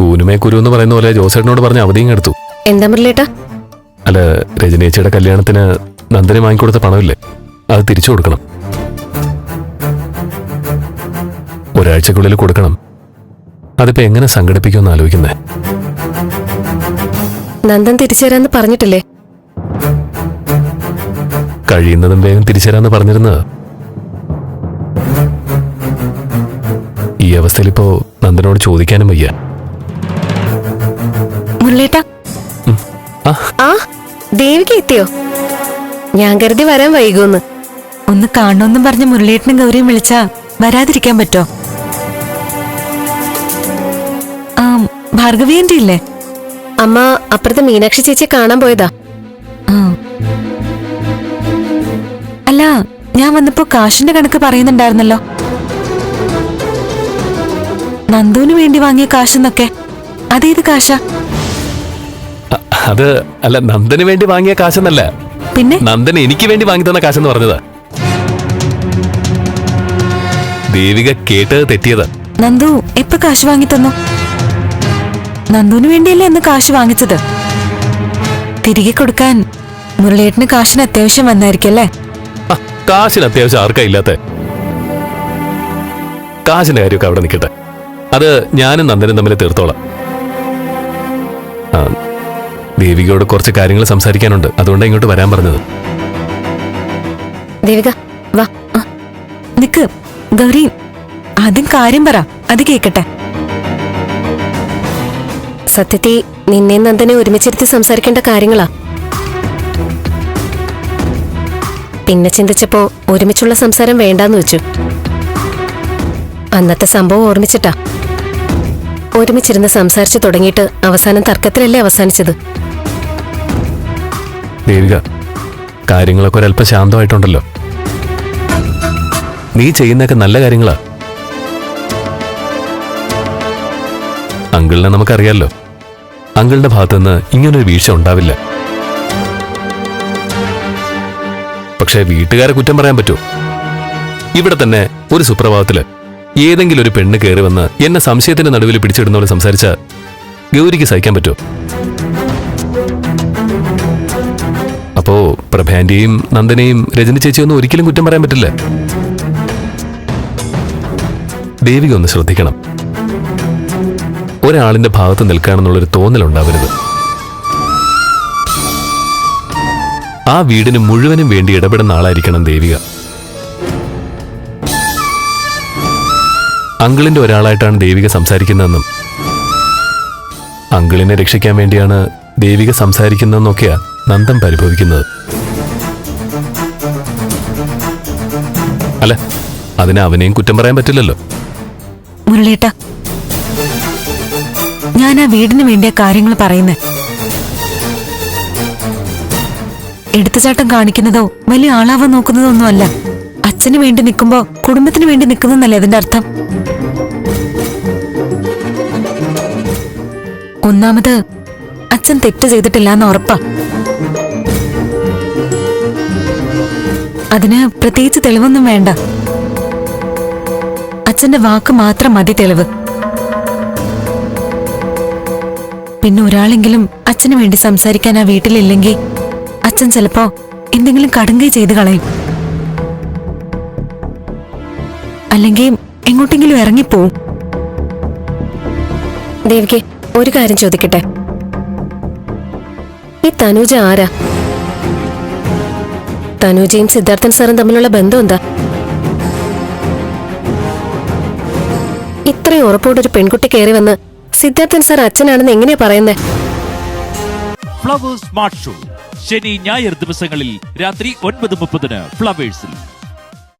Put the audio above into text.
കൂനുമേ കുരു എന്ന് പറയുന്ന പോലെ ജോസേട്ടനോട് പറഞ്ഞ അവധിയും എടുത്തു. എന്താ മുരളിയേട്ടാ അല്ല രജനേച്ചിയുടെ കല്യാണത്തിന് നന്ദനെ വാങ്ങിക്കൊടുത്ത പണമില്ലേ? അത് തിരിച്ചു കൊടുക്കണം. ഒരാഴ്ചക്കുള്ളിൽ കൊടുക്കണം. അതിപ്പോ എങ്ങനെ സംഘടിപ്പിക്കുമെന്ന് ആലോചിക്കുന്നേ? നന്ദൻ തിരിച്ചു തരാന്ന് പറഞ്ഞിട്ടില്ലേ? കഴിയുന്നതും വേഗം തിരിച്ചുതരാന്ന് പറഞ്ഞിരുന്നത്. ഈ അവസ്ഥയിൽ ഇപ്പോ നന്ദനോട് ചോദിക്കാനും വയ്യ. മുരളിയേട്ടാ. ആ. ദേവിക്ക് ദേവിക എത്തിയോ? ഞാൻ കരുതി വരാൻ വൈകുമെന്ന് ഒന്ന് കാണണമെന്നും പറഞ്ഞ് മുരളിയേട്ടനും ഗൗരിയും വിളിച്ചാ വരാതിരിക്കാൻ പറ്റോ? ആ ഭാർഗവിയന്റെ ഇല്ലേ? അമ്മ അപ്പുറത്തെ മീനാക്ഷി ചേച്ചി കാണാൻ പോയതാ. ആ. അല്ല ഞാൻ വന്നപ്പോ കാശിന്റെ കണക്ക് പറയുന്നുണ്ടായിരുന്നല്ലോ. നന്ദുവിന് വേണ്ടി വാങ്ങിയ കാശെന്നൊക്കെ അതേത് കാശാ? അത് അല്ല നന്ദന് വേണ്ടി വാങ്ങിയ കാശെന്നല്ല. പിന്നെ? നന്ദൻ എനിക്ക് വേണ്ടി വാങ്ങി തന്ന കാശെന്ന് പറഞ്ഞതാ. ദേവിക കേട്ടത് തെറ്റിയതാ. നന്ദു എപ്പ കാശ് വാങ്ങി തന്നു? നന്ദുവിന് വേണ്ടിയല്ലേ അന്ന് കാശ് വാങ്ങിച്ചത്? തിരികെ കൊടുക്കാൻ മുരളിയേട്ടന് കാശിന് അത്യാവശ്യം വന്നായിരിക്കല്ലേ കാശിന് അത്യാവശ്യം ആർക്കാ ഇല്ലാത്ത? കാശിന്റെ കാര്യമൊക്കെ അവിടെ നിൽക്കട്ടെ. അത് ഞാനും നന്ദനും തമ്മിൽ തീർത്തോളാം. ദേവികയോട് കുറച്ച് കാര്യങ്ങൾ സംസാരിക്കാനുണ്ട്. അതുകൊണ്ടാണ് ഇങ്ങോട്ട് വരാൻ പറഞ്ഞത്. ദേവിക വാ. നിക്ക്. ഗൗരി ആദ്യം കാര്യം പറ. അത് കേക്കട്ടെ. സത്യത്തെ നിന്നെ നന്ദനെ ഒരുമിച്ചിരുത്തി സംസാരിക്കേണ്ട കാര്യങ്ങളാ. പിന്നെ ചിന്തിച്ചപ്പോ ഒരുമിച്ചുള്ള സംസാരം വേണ്ടാന്ന് വെച്ചു. അന്നത്തെ സംഭവം ഓർമ്മിച്ചിട്ടാ. ഒരുമിച്ചിരുന്ന് സംസാരിച്ചു തുടങ്ങിയിട്ട് അവസാനം തർക്കത്തിലല്ലേ അവസാനിച്ചത്? ദേവിക കാര്യങ്ങളൊക്കെ ഒരല്പം ശാന്തമായിട്ടുണ്ടല്ലോ. നീ ചെയ്യുന്നൊക്കെ നല്ല കാര്യങ്ങളാ. അങ്കിളിനെ നമുക്കറിയാലോ. അങ്കിളിന്റെ ഭാഗത്തുനിന്ന് ഇങ്ങനൊരു വീഴ്ച ഉണ്ടാവില്ല. പക്ഷേ വീട്ടുകാരെ കുറ്റം പറയാൻ പറ്റുമോ ഇവിടെ തന്നെ ഒരു സുപ്രഭാതത്തിൽ ഏതെങ്കിലും ഒരു പെണ്ണ് കയറി വന്ന് എന്നെ സംശയത്തിന്റെ നടുവിൽ പിടിച്ചിടുന്നവരെ സംസാരിച്ച ഗൗരിക്ക് സഹിക്കാൻ പറ്റുമോ അപ്പോ പ്രഭാന്റെയും നന്ദനെയും രജനി ചേച്ചിയൊന്നും ഒരിക്കലും കുറ്റം പറയാൻ പറ്റില്ല. ദേവിക ഒന്ന് ശ്രദ്ധിക്കണം. ഒരാളിന്റെ ഭാഗത്ത് തോന്നൽ ഉണ്ടാവരുത് ആ വീടിന് മുഴുവനും വേണ്ടി ഇടപെടുന്ന ആളായിരിക്കണം ദേവിക. അങ്കിളിന്റെ ഒരാളായിട്ടാണ് ദേവിക സംസാരിക്കുന്നതെന്നും അങ്കിളിനെ രക്ഷിക്കാൻ വേണ്ടിയാണ് ദേവിക സംസാരിക്കുന്നതെന്നൊക്കെയാ നന്ദൻ പരിഭവിക്കുന്നത്. അല്ല അതിന് അവനെയും കുറ്റം പറയാൻ പറ്റില്ലല്ലോ. മുരളിയേട്ട ഞാൻ ആ വീടിന് വേണ്ടിയ കാര്യങ്ങൾ പറയുന്നേ. എടുത്തുചാട്ടം കാണിക്കുന്നതോ വലിയ ആളാവാൻ നോക്കുന്നതോ ഒന്നുമല്ല അച്ഛന് വേണ്ടി നിൽക്കുമ്പോ കുടുംബത്തിന് വേണ്ടി നിൽക്കുന്നല്ലേ അതിന്റെ അർത്ഥം? ഒന്നാമത് അച്ഛൻ തെറ്റ് ചെയ്തിട്ടില്ല എന്ന് ഉറപ്പാ. അതിന് പ്രത്യേകിച്ച് തെളിവൊന്നും വേണ്ട. അച്ഛന്റെ വാക്ക് മാത്രം മതി തെളിവ്. പിന്നെ ഒരാളെങ്കിലും അച്ഛന് വേണ്ടി സംസാരിക്കാൻ ആ വീട്ടിലില്ലെങ്കിൽ അച്ഛൻ ചിലപ്പോ എന്തെങ്കിലും കടുങ്കൈ ചെയ്ത് കളയും. അല്ലെങ്കിൽ എങ്ങോട്ടെങ്കിലും ഇറങ്ങിപ്പോവും. ദേവിക്ക് ഒരു കാര്യം ചോദിക്കട്ടെ? ഈ തനൂജ ആരാ? തനുജയും സിദ്ധാർത്ഥൻ സാറും തമ്മിലുള്ള ബന്ധം എന്താ ഇത്രയും ഉറപ്പോടെ ഒരു പെൺകുട്ടി കയറി വന്ന് സിദ്ധാർത്ഥൻ സാർ അച്ഛനാണെന്ന് എങ്ങനെയാ പറയുന്നത് ഫ്ലവേഴ്സ് സ്മാർട്ട് ഷോ. ശനി ഞായർ ദിവസങ്ങളിൽ രാത്രി ഒൻപത് മുപ്പതിന് ഫ്ലവേഴ്സിൽ.